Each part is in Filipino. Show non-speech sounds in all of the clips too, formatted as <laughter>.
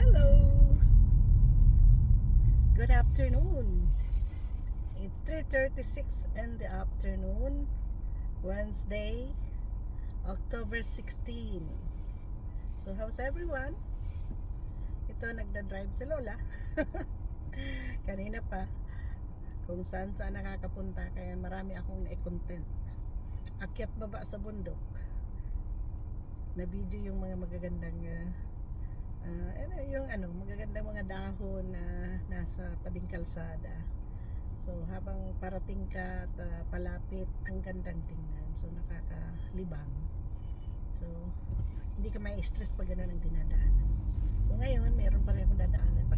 Hello! Good afternoon. It's 3.36 in the afternoon, Wednesday, October 16. So how's everyone? Ito, nagda-drive si Lola. <laughs> Kanina pa, kung saan saan nakakapunta, kaya marami akong na-content. Akyat baba sa bundok. Na video yung mga magagandang uh, Ano yung ano, magagandang mga dahon na nasa tabing kalsada. So habang parating ka at ah, palapit, ang gandang tingnan. So nakakalibang. So hindi ka may stress pag gano'n ang dinadaanan. So ngayon, meron pa rin akong dadaanan.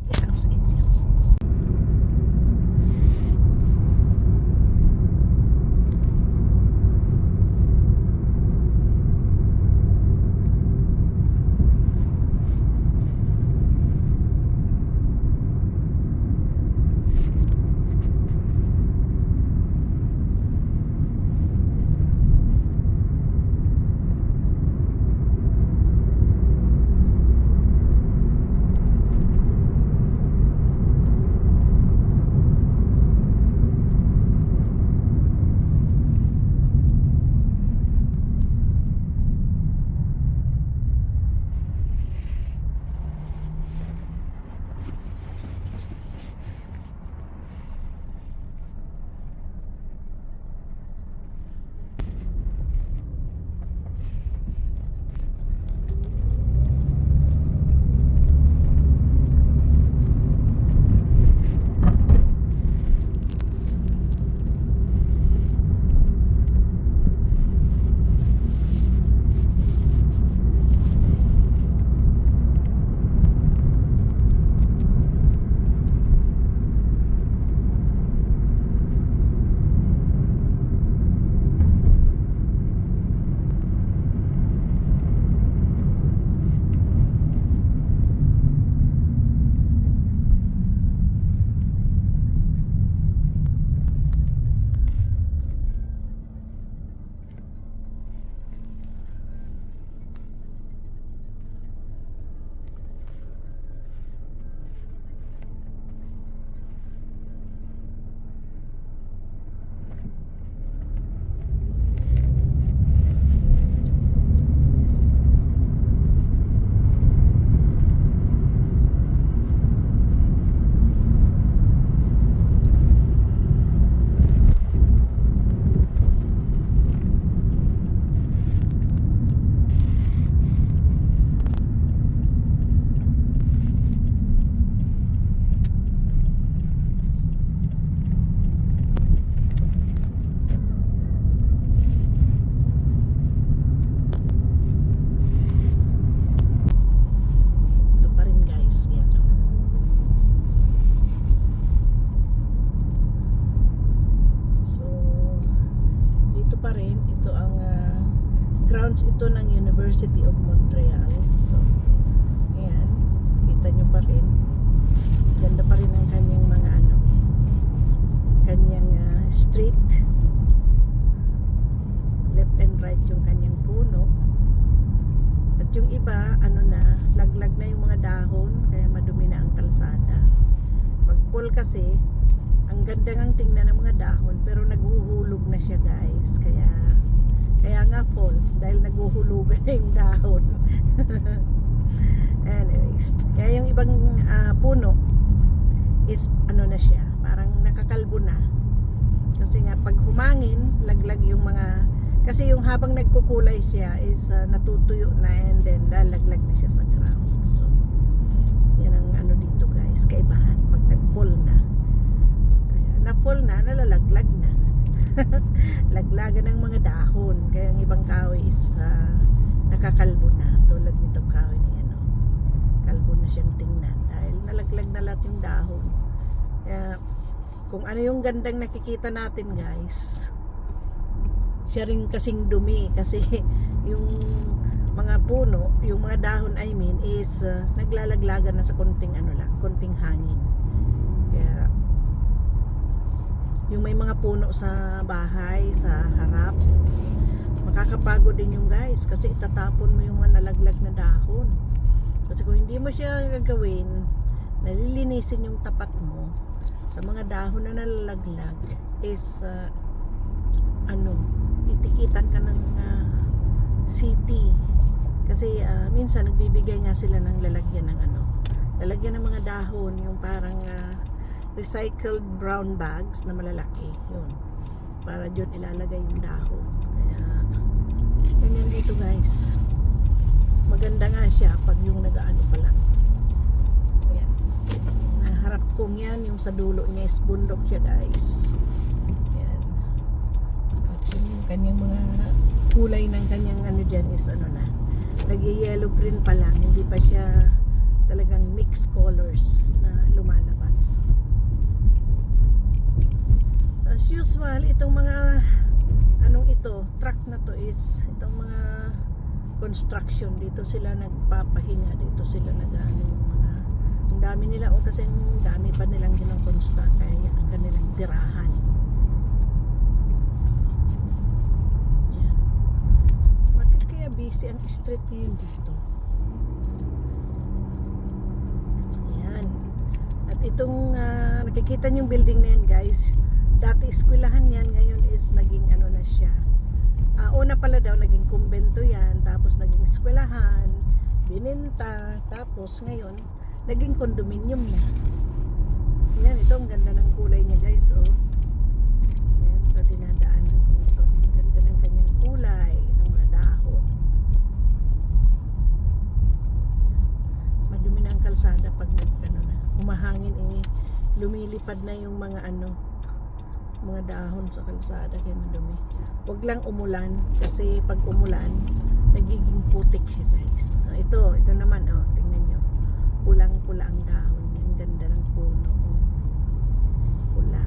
Grounds ito ng University of Montreal. So, ayan. Kita nyo pa rin. Ganda pa rin ang kanyang mga ano kanyang ah, street left and right yung kanyang puno at yung iba, ano na, laglag na yung mga dahon, kaya madumi na ang kalsada. Pag fall kasi, ang ganda ngang tingnan ng mga dahon, pero naghuhulog na siya guys. Kaya, kaya nga fall, dahil naghuhulugan na yung dahon. <laughs> Anyways, kaya yung ibang ah, puno is ano na siya, parang nakakalbo na. Kasi nga pag humangin, laglag yung mga kasi yung habang nagkukulay siya is uh, natutuyo na and then lalaglag na siya sa ground. So, yan ang ano dito guys, kaibahan pag nag-fall na. Kaya na-fall na, nalalaglag na. <laughs> Laglagan ng mga dahon. Kaya ang ibang kahoy is uh, nakakalbo na. Tulad nitong kahoy na yan. Oh. Kalbo na siyang tingnan dahil nalaglag na lahat yung dahon. Kaya kung ano yung gandang nakikita natin guys, siya rin kasing dumi <laughs> kasi yung mga puno, yung mga dahon I mean is uh, naglalaglagan na sa konting ano lang, konting hangin. Yung may mga puno sa bahay, sa harap, makakapagod din yung guys kasi itatapon mo yung nalaglag na dahon. Kasi kung hindi mo siya gagawin, nalilinisin yung tapat mo sa mga dahon na nalalaglag is uh, ano, titikitan ka ng uh, city. Kasi uh, minsan nagbibigay nga sila ng lalagyan ng ano, lalagyan ng mga dahon, yung parang uh, recycled brown bags na malalaki. Yun. Para dyan ilalagay yung dahon. Kaya, ganyan dito guys. Maganda nga siya pag yung nagaano pa lang. Ayan. Naharap kong yan, yung sa dulo niya is bundok siya guys. Ayan. At yun yung kanyang mga kulay ng kanyang ano dyan is ano na. Nag-yellow green pa lang, hindi pa siya talagang mixed colors na lumalabas. Usual, itong mga anong ito, truck na to is itong mga construction dito sila nagpapahinga dito sila nag ano, yung mga ang dami nila o kasi ang dami pa nilang ginong-construct kaya yan ang kanilang tirahan. Yan. Bakit kaya busy ang street ngayon dito? Yan. At itong ah, nakikita niyong building na yan guys eskwelahan yan ngayon is naging ano na siya. Ah, una pala daw naging kumbento yan tapos naging eskwelahan bininta tapos ngayon naging kondominium na. Yan ito ang ganda ng kulay niya guys oh. Yan so dinadaanan ko ito. Ang ganda ng kanyang kulay ng mga dahon. Madumi na ang kalsada pag nag ano na umahangin eh. Lumilipad na yung mga ano mga dahon sa kalsada kaya madumi. Wag lang umulan kasi pag umulan nagiging putik siya guys. Ah, ito ito naman oh tingnan nyo. Pulang pula ang dahon. Ang ganda ng puno oh. pula.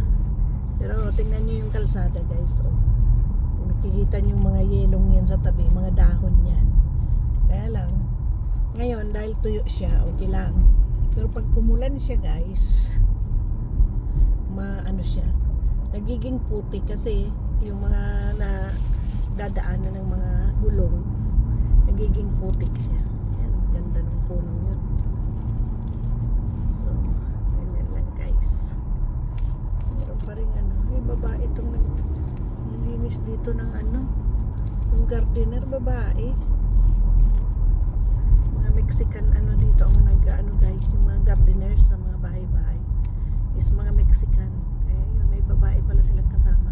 Pero tingnan nyo yung kalsada guys oh. Nakikita nyo yung mga yelong yan sa tabi mga dahon yan. Kaya lang ngayon dahil tuyo siya okay lang. Pero pag umulan siya guys maano siya nagiging puti kasi yung mga na dadaanan ng mga gulong nagiging putik siya. Yan ganda ng punong yun. So ganyan lang guys. Meron pa rin ano may babae itong naglinis dito ng ano yung gardener babae. Mga Mexican ano dito ang nag ano guys yung mga gardeners sa mga bahay-bahay is mga Mexican kaya yun may babae pala silang kasama.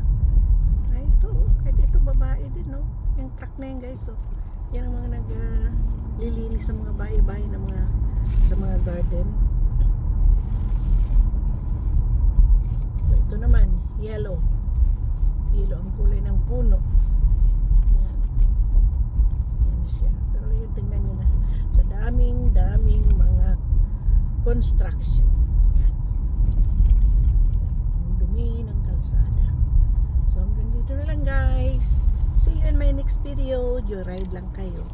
Ay ito oh, kahit ito babae din no yung truck na yan guys oh. yan ang mga nag ah, lilinis sa mga bahay-bahay na mga sa mga garden. So, ito naman yellow. Yellow ang kulay ng puno. Yan. Yan siya. Pero yun tingnan nyo na. Sa daming daming mga construction yan ang dumi ng kalsada so hanggang dito na lang guys. See you in my next video. Joyride lang kayo